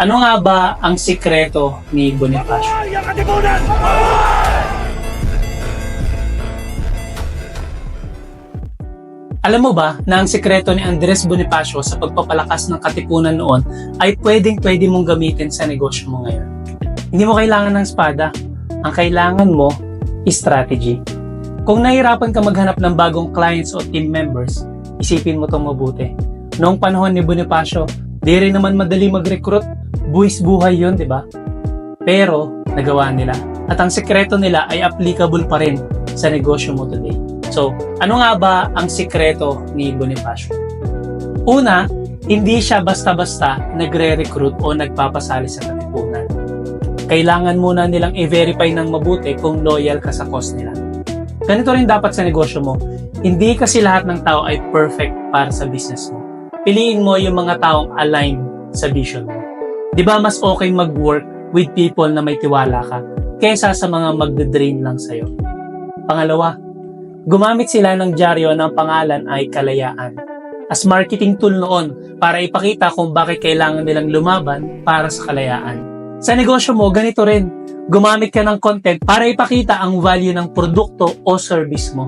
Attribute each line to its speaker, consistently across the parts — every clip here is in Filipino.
Speaker 1: Ano nga ba ang sikreto ni Bonifacio? Alam mo ba na ang sikreto ni Andres Bonifacio sa pagpapalakas ng katipunan noon ay pwedeng pwede mong gamitin sa negosyo mo ngayon? Hindi mo kailangan ng espada. Ang kailangan mo is strategy. Kung nahirapan ka maghanap ng bagong clients o team members, isipin mo itong mabuti. Noong panahon ni Bonifacio, di rin naman madali mag-recruit. Buwis buhay yun, di ba? Pero, nagawa nila. At ang sekreto nila ay applicable pa rin sa negosyo mo today. So, ano nga ba ang sikreto ni Bonifacio? Una, hindi siya basta-basta nagre-recruit o nagpapasali sa katipunan. Kailangan muna nilang i-verify ng mabuti kung loyal ka sa cause nila. Ganito rin dapat sa negosyo mo. Hindi kasi lahat ng tao ay perfect para sa business mo. Piliin mo yung mga taong aligned sa vision mo. Di ba mas okay mag-work with people na may tiwala ka kaysa sa mga magde-drain lang sa'yo? Pangalawa, gumamit sila ng dyaryo ng pangalan ay kalayaan as marketing tool noon para ipakita kung bakit kailangan nilang lumaban para sa kalayaan. Sa negosyo mo, ganito rin. Gumamit ka ng content para ipakita ang value ng produkto o service mo.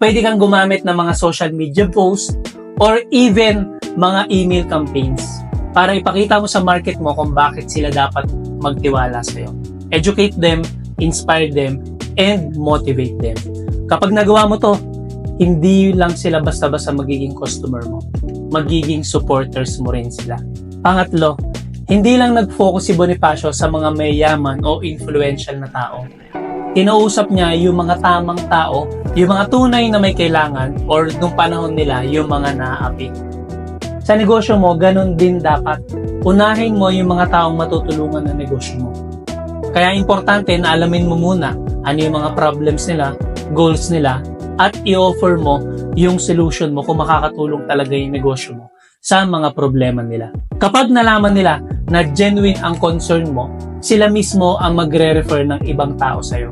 Speaker 1: Pwede kang gumamit ng mga social media posts or even mga email campaigns para ipakita mo sa market mo kung bakit sila dapat magtiwala sa'yo. Educate them, inspire them, and motivate them. Kapag nagawa mo to, hindi lang sila basta-basta magiging customer mo. Magiging supporters mo rin sila. Pangatlo, hindi lang nag-focus si Bonifacio sa mga mayayaman o influential na tao. Kinausap niya yung mga tamang tao, yung mga tunay na may kailangan or nung panahon nila yung mga naaapi. Sa negosyo mo, ganun din dapat. Unahin mo yung mga taong matutulungan ng negosyo mo. Kaya importante na alamin mo muna ano yung mga problems nila, goals nila, at i-offer mo yung solution mo kung makakatulong talaga yung negosyo mo sa mga problema nila. Kapag nalaman nila na genuine ang concern mo, sila mismo ang magre-refer ng ibang tao sa'yo.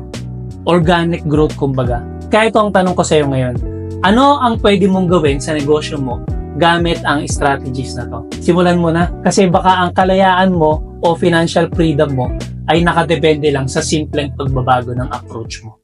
Speaker 1: Organic growth kumbaga. Kaya ito ang tanong ko sa'yo ngayon. Ano ang pwede mong gawin sa negosyo mo gamit ang strategies na to? Simulan mo na kasi baka ang kalayaan mo o financial freedom mo ay nakadepende lang sa simpleng pagbabago ng approach mo.